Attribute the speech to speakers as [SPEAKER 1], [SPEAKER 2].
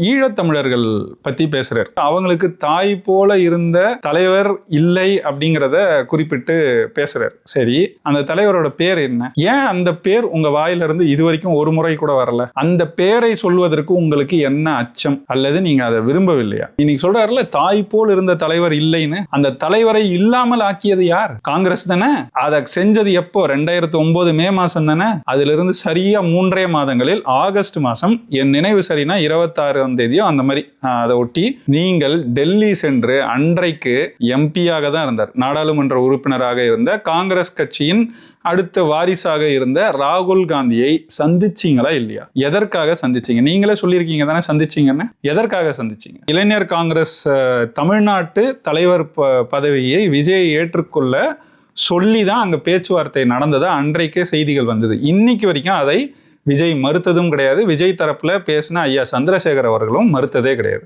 [SPEAKER 1] ஈழத்தமிழர்கள் பத்தி பேசுகிறார் அவங்களுக்கு தாய் போல இருந்த தலைவர் இல்லை அப்படிங்கிறத குறிப்பிட்டு பேசுகிறார் சரி அந்த தலைவரோட பேர் என்ன? ஏன் அந்த பேர் உங்க வாயிலிருந்து இது வரைக்கும் ஒரு முறை கூட வரல? அந்த பேரை சொல்வதற்கு உங்களுக்கு என்ன அச்சம்? அல்லது நீங்க அதை விரும்பவில்லையா? இன்னைக்கு சொல்றாருல தாய் போல் இருந்த தலைவர் இல்லைன்னு. அந்த தலைவரை இல்லாமல் ஆக்கியது யார்? காங்கிரஸ் தானே? அதை செஞ்சது எப்போ? ரெண்டாயிரத்தி ஒன்பது மே மாசம் தானே? அதுல இருந்து சரியா மூன்றே மாதங்களில் ஆகஸ்ட் மாசம் என் நினைவு சரினா இருபத்தாறு இருபத்தாறாம் தேதியோ அந்த மாதிரி அதை ஒட்டி நீங்கள் டெல்லி சென்று அன்றைக்கு எம்பியாக தான் இருந்தார். நாடாளுமன்ற உறுப்பினராக இருந்த காங்கிரஸ் கட்சியின் அடுத்த வாரிசாக இருந்த ராகுல் காந்தியை சந்திச்சீங்களா இல்லையா? எதற்காக சந்திச்சீங்க? நீங்களே சொல்லியிருக்கீங்க தானே சந்திச்சீங்கன்னு? எதற்காக சந்திச்சீங்க? இளைஞர் காங்கிரஸ் தமிழ்நாட்டு தலைவர் ப- பதவியை விஜய் ஏற்றுக்கொள்ள சொல்லி தான் அங்கே பேச்சுவார்த்தை நடந்ததா? அன்றைக்கே செய்திகள் வந்தது. இன்னைக்கு வரைக்கும் அதை விஜய் மறுத்ததும் கிடையாது. விஜய் தரப்பில் பேசின ஐயா சந்திரசேகர் அவர்களும் மறுத்ததே கிடையாது.